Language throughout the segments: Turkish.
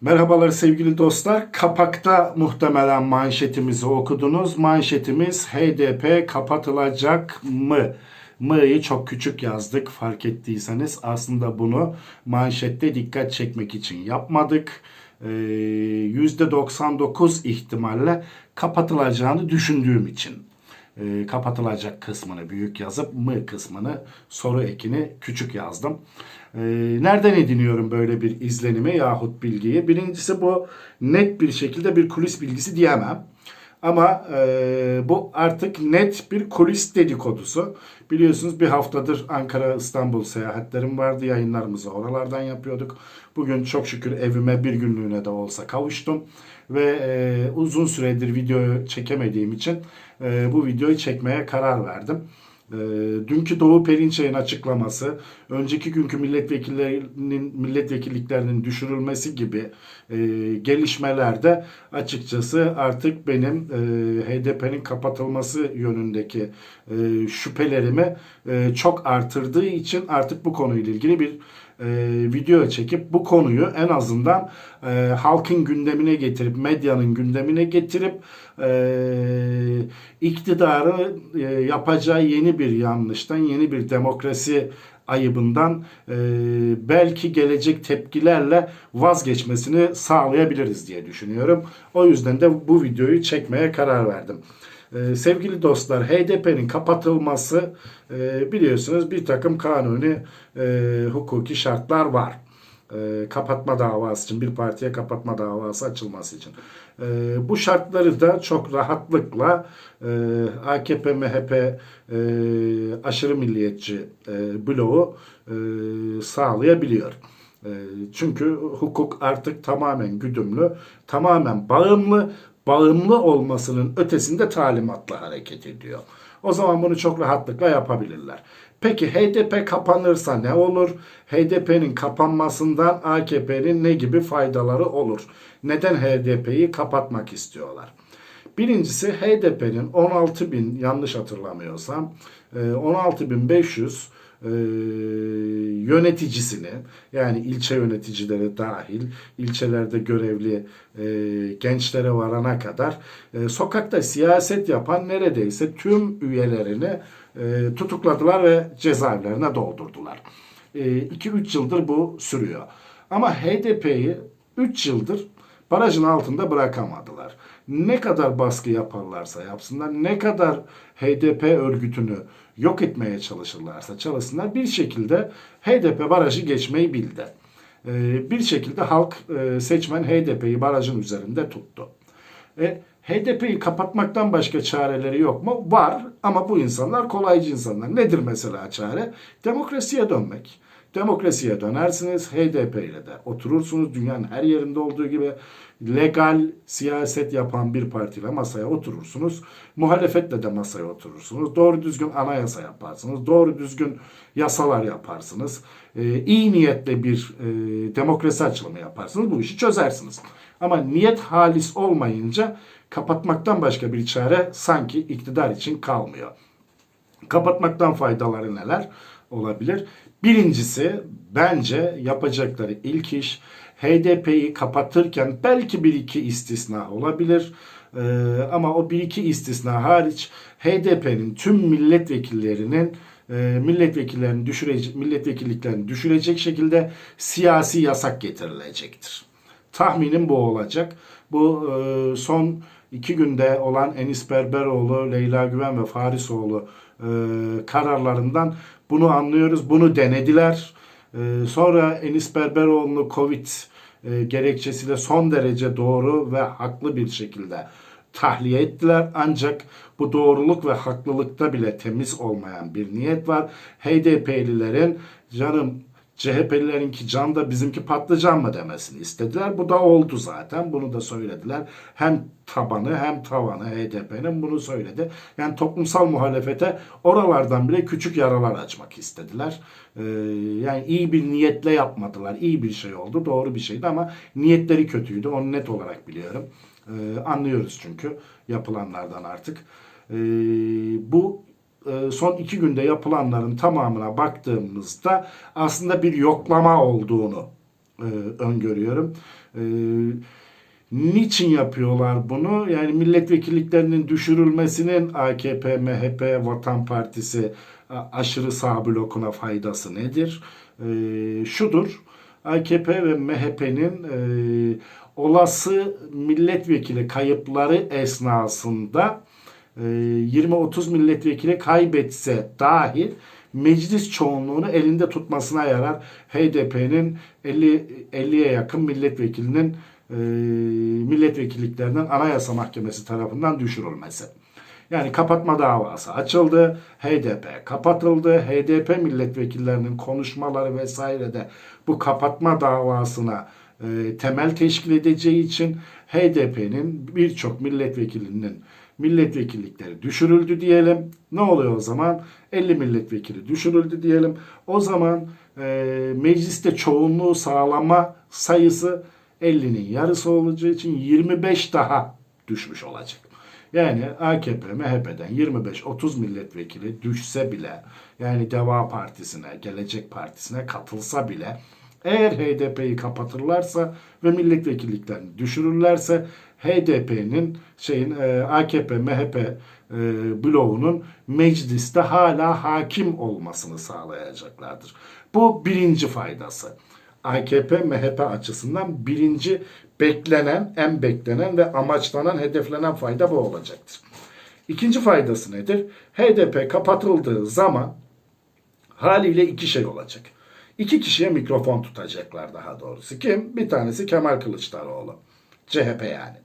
Merhabalar sevgili dostlar. Kapakta muhtemelen manşetimizi okudunuz. Manşetimiz HDP kapatılacak mı? Mı'yı çok küçük yazdık fark ettiyseniz. Aslında bunu manşette dikkat çekmek için yapmadık. Ee, %99 ihtimalle kapatılacağını düşündüğüm için e, kapatılacak kısmını büyük yazıp mı kısmını soru ekini küçük yazdım. E, nereden ediniyorum böyle bir izlenimi yahut bilgiyi? Birincisi bu net bir şekilde bir kulis bilgisi diyemem. Ama e, bu artık net bir kulis dedikodusu. Biliyorsunuz bir haftadır Ankara İstanbul seyahatlerim vardı. Yayınlarımızı oralardan yapıyorduk. Bugün çok şükür evime bir günlüğüne de olsa kavuştum. Ve e, uzun süredir video çekemediğim için e, bu videoyu çekmeye karar verdim. E, dünkü Doğu Perinçek'in açıklaması, önceki günkü milletvekillerinin milletvekilliklerinin düşürülmesi gibi e, gelişmelerde açıkçası artık benim e, HDP'nin kapatılması yönündeki e, şüphelerimi e, çok artırdığı için artık bu konuyla ilgili bir e, video çekip bu konuyu en azından e, halkın gündemine getirip medyanın gündemine getirip e, iktidarı e, yapacağı yeni bir yanlıştan yeni bir demokrasi ayıbından e, belki gelecek tepkilerle vazgeçmesini sağlayabiliriz diye düşünüyorum. O yüzden de bu videoyu çekmeye karar verdim. Ee, sevgili dostlar HDP'nin kapatılması e, biliyorsunuz bir takım kanuni e, hukuki şartlar var. E, kapatma davası için bir partiye kapatma davası açılması için. Bu şartları da çok rahatlıkla AKP, MHP aşırı milliyetçi bloğu sağlayabiliyor. Çünkü hukuk artık tamamen güdümlü, tamamen bağımlı, bağımlı olmasının ötesinde talimatla hareket ediyor. O zaman bunu çok rahatlıkla yapabilirler. Peki HDP kapanırsa ne olur? HDP'nin kapanmasından AKP'nin ne gibi faydaları olur? Neden HDP'yi kapatmak istiyorlar? Birincisi HDP'nin 16 bin yanlış hatırlamıyorsam 16.500 e, yöneticisini yani ilçe yöneticileri dahil ilçelerde görevli e, gençlere varana kadar e, sokakta siyaset yapan neredeyse tüm üyelerini e, tutukladılar ve cezaevlerine doldurdular. 2-3 yıldır bu sürüyor. Ama HDP'yi 3 yıldır barajın altında bırakamadılar. Ne kadar baskı yaparlarsa yapsınlar, ne kadar HDP örgütünü yok etmeye çalışırlarsa çalışsınlar bir şekilde HDP barajı geçmeyi bildi. Ee, bir şekilde halk e, seçmen HDP'yi barajın üzerinde tuttu. E, HDP'yi kapatmaktan başka çareleri yok mu? Var ama bu insanlar kolaycı insanlar. Nedir mesela çare? Demokrasiye dönmek. Demokrasiye dönersiniz. HDP ile de oturursunuz. Dünyanın her yerinde olduğu gibi legal siyaset yapan bir partiyle masaya oturursunuz. Muhalefetle de masaya oturursunuz. Doğru düzgün anayasa yaparsınız. Doğru düzgün yasalar yaparsınız. Ee, iyi niyetle bir e, demokrasi açılımı yaparsınız. Bu işi çözersiniz. Ama niyet halis olmayınca kapatmaktan başka bir çare sanki iktidar için kalmıyor. Kapatmaktan faydaları neler olabilir? Birincisi bence yapacakları ilk iş HDP'yi kapatırken belki bir iki istisna olabilir. Ee, ama o bir iki istisna hariç HDP'nin tüm milletvekillerinin e, milletvekillerinin düşürecek milletvekilliklerini düşürecek şekilde siyasi yasak getirilecektir. Tahminim bu olacak. Bu e, son iki günde olan Enis Berberoğlu, Leyla Güven ve Farisoğlu e, kararlarından bunu anlıyoruz. Bunu denediler. E, sonra Enis Berberoğlu'nu Covid e, gerekçesiyle son derece doğru ve haklı bir şekilde tahliye ettiler. Ancak bu doğruluk ve haklılıkta bile temiz olmayan bir niyet var. HDP'lilerin canım CHP'lilerinki can da bizimki patlıcan mı demesini istediler. Bu da oldu zaten. Bunu da söylediler. Hem tabanı hem tavanı HDP'nin bunu söyledi. Yani toplumsal muhalefete oralardan bile küçük yaralar açmak istediler. Ee, yani iyi bir niyetle yapmadılar. İyi bir şey oldu. Doğru bir şeydi ama niyetleri kötüydü. Onu net olarak biliyorum. Ee, anlıyoruz çünkü yapılanlardan artık. Ee, bu son iki günde yapılanların tamamına baktığımızda aslında bir yoklama olduğunu e, öngörüyorum. E, niçin yapıyorlar bunu? Yani milletvekilliklerinin düşürülmesinin AKP, MHP, Vatan Partisi aşırı sağ blokuna faydası nedir? E, şudur. AKP ve MHP'nin e, olası milletvekili kayıpları esnasında e, 20-30 milletvekili kaybetse dahi meclis çoğunluğunu elinde tutmasına yarar. HDP'nin 50 50'ye yakın milletvekilinin e, milletvekilliklerinden Anayasa Mahkemesi tarafından düşürülmesi. Yani kapatma davası açıldı. HDP kapatıldı. HDP milletvekillerinin konuşmaları vesaire de bu kapatma davasına e, temel teşkil edeceği için HDP'nin birçok milletvekilinin milletvekillikleri düşürüldü diyelim. Ne oluyor o zaman? 50 milletvekili düşürüldü diyelim. O zaman e, mecliste çoğunluğu sağlama sayısı 50'nin yarısı olacağı için 25 daha düşmüş olacak. Yani AKP, MHP'den 25-30 milletvekili düşse bile yani Deva Partisi'ne, Gelecek Partisi'ne katılsa bile eğer HDP'yi kapatırlarsa ve milletvekilliklerini düşürürlerse HDP'nin şeyin e, AKP, MHP e, bloğunun mecliste hala hakim olmasını sağlayacaklardır. Bu birinci faydası. AKP, MHP açısından birinci beklenen, en beklenen ve amaçlanan, hedeflenen fayda bu olacaktır. İkinci faydası nedir? HDP kapatıldığı zaman haliyle iki şey olacak. İki kişiye mikrofon tutacaklar daha doğrusu. Kim? Bir tanesi Kemal Kılıçdaroğlu. CHP yani.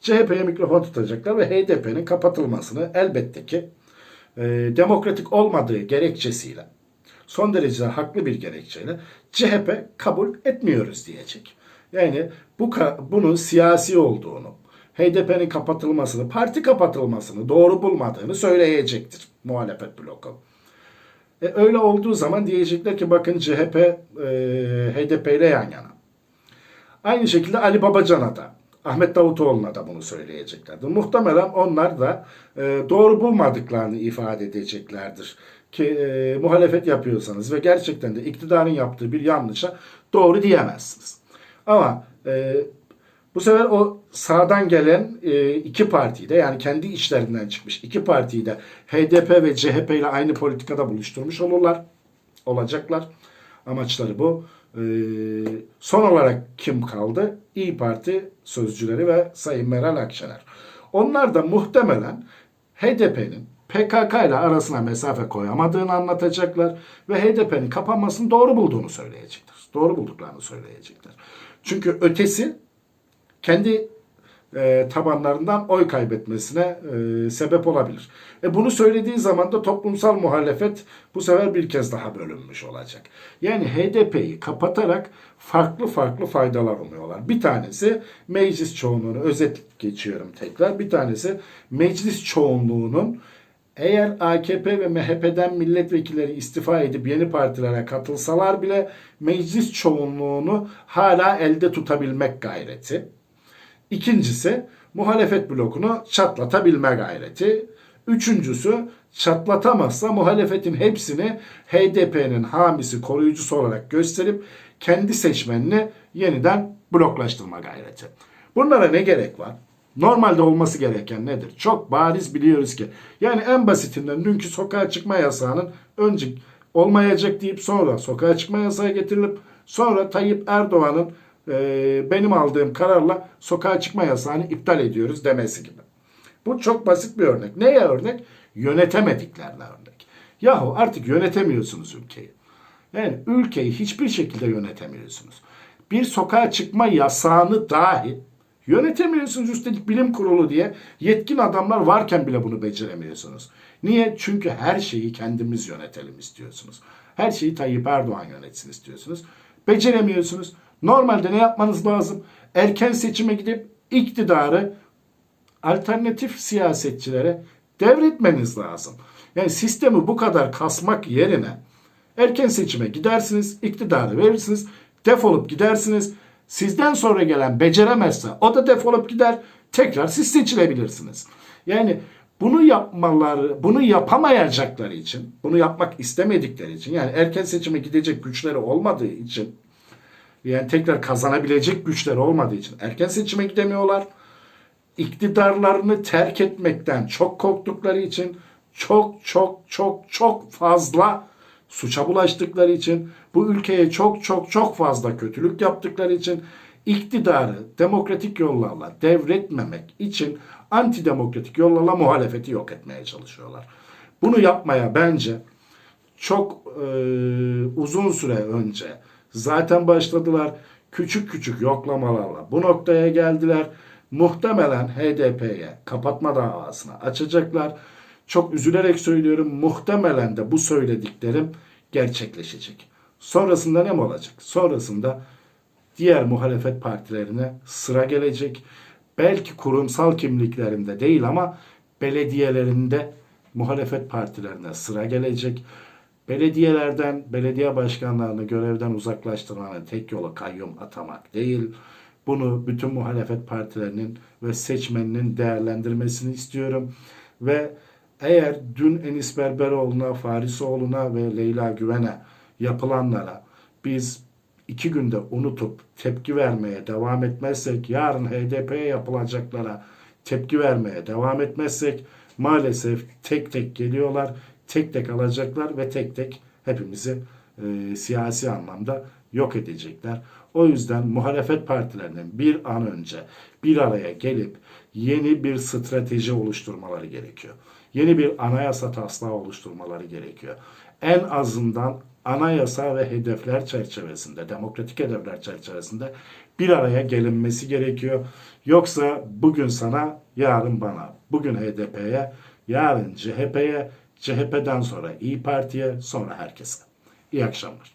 CHP'ye mikrofon tutacaklar ve HDP'nin kapatılmasını elbette ki e, demokratik olmadığı gerekçesiyle son derece haklı bir gerekçeyle CHP kabul etmiyoruz diyecek. Yani bu bunun siyasi olduğunu, HDP'nin kapatılmasını, parti kapatılmasını doğru bulmadığını söyleyecektir muhalefet bloku. E, öyle olduğu zaman diyecekler ki bakın CHP e, HDP ile yan yana. Aynı şekilde Ali Babacan'a da Ahmet Davutoğlu'na da bunu söyleyeceklerdir. Muhtemelen onlar da e, doğru bulmadıklarını ifade edeceklerdir. Ki e, muhalefet yapıyorsanız ve gerçekten de iktidarın yaptığı bir yanlışa doğru diyemezsiniz. Ama e, bu sefer o sağdan gelen e, iki partiyi de yani kendi içlerinden çıkmış iki partiyi de HDP ve CHP ile aynı politikada buluşturmuş olurlar. Olacaklar. Amaçları bu. E, son olarak kim kaldı? İyi Parti sözcüleri ve Sayın Meral Akşener. Onlar da muhtemelen HDP'nin PKK ile arasına mesafe koyamadığını anlatacaklar ve HDP'nin kapanmasını doğru bulduğunu söyleyecekler. Doğru bulduklarını söyleyecekler. Çünkü ötesi kendi e, tabanlarından oy kaybetmesine e, sebep olabilir. E bunu söylediği zaman da toplumsal muhalefet bu sefer bir kez daha bölünmüş olacak. Yani HDP'yi kapatarak farklı farklı faydalar umuyorlar. Bir tanesi meclis çoğunluğunu özet geçiyorum tekrar. Bir tanesi meclis çoğunluğunun eğer AKP ve MHP'den milletvekilleri istifa edip yeni partilere katılsalar bile meclis çoğunluğunu hala elde tutabilmek gayreti. İkincisi muhalefet blokunu çatlatabilme gayreti. Üçüncüsü çatlatamazsa muhalefetin hepsini HDP'nin hamisi koruyucusu olarak gösterip kendi seçmenini yeniden bloklaştırma gayreti. Bunlara ne gerek var? Normalde olması gereken nedir? Çok bariz biliyoruz ki. Yani en basitinden dünkü sokağa çıkma yasağının önce olmayacak deyip sonra sokağa çıkma yasağı getirilip sonra Tayyip Erdoğan'ın e, benim aldığım kararla sokağa çıkma yasağını iptal ediyoruz demesi gibi. Bu çok basit bir örnek. Neye örnek? Yönetemediklerine örnek. Yahu artık yönetemiyorsunuz ülkeyi. Yani ülkeyi hiçbir şekilde yönetemiyorsunuz. Bir sokağa çıkma yasağını dahi yönetemiyorsunuz. Üstelik bilim kurulu diye yetkin adamlar varken bile bunu beceremiyorsunuz. Niye? Çünkü her şeyi kendimiz yönetelim istiyorsunuz. Her şeyi Tayyip Erdoğan yönetsin istiyorsunuz. Beceremiyorsunuz. Normalde ne yapmanız lazım? Erken seçime gidip iktidarı alternatif siyasetçilere devretmeniz lazım. Yani sistemi bu kadar kasmak yerine erken seçime gidersiniz, iktidarı verirsiniz, defolup gidersiniz. Sizden sonra gelen beceremezse o da defolup gider, tekrar siz seçilebilirsiniz. Yani bunu yapmaları, bunu yapamayacakları için, bunu yapmak istemedikleri için, yani erken seçime gidecek güçleri olmadığı için yani tekrar kazanabilecek güçleri olmadığı için erken seçime gidemiyorlar. İktidarlarını terk etmekten çok korktukları için çok çok çok çok fazla suça bulaştıkları için bu ülkeye çok çok çok fazla kötülük yaptıkları için iktidarı demokratik yollarla devretmemek için antidemokratik yollarla muhalefeti yok etmeye çalışıyorlar. Bunu yapmaya bence çok e, uzun süre önce zaten başladılar. Küçük küçük yoklamalarla bu noktaya geldiler. Muhtemelen HDP'ye kapatma davasını açacaklar. Çok üzülerek söylüyorum muhtemelen de bu söylediklerim gerçekleşecek. Sonrasında ne olacak? Sonrasında diğer muhalefet partilerine sıra gelecek. Belki kurumsal kimliklerinde değil ama belediyelerinde muhalefet partilerine sıra gelecek. Belediyelerden, belediye başkanlarını görevden uzaklaştırmanın tek yolu kayyum atamak değil. Bunu bütün muhalefet partilerinin ve seçmeninin değerlendirmesini istiyorum. Ve eğer dün Enis Berberoğlu'na, Farisoğlu'na ve Leyla Güven'e yapılanlara biz iki günde unutup tepki vermeye devam etmezsek, yarın HDP'ye yapılacaklara tepki vermeye devam etmezsek maalesef tek tek geliyorlar, tek tek alacaklar ve tek tek hepimizi e, siyasi anlamda yok edecekler. O yüzden muhalefet partilerinin bir an önce bir araya gelip yeni bir strateji oluşturmaları gerekiyor. Yeni bir anayasa taslağı oluşturmaları gerekiyor. En azından anayasa ve hedefler çerçevesinde, demokratik hedefler çerçevesinde bir araya gelinmesi gerekiyor. Yoksa bugün sana, yarın bana, bugün HDP'ye, yarın CHP'ye, CHP'den sonra İyi Parti'ye, sonra herkese. İyi akşamlar.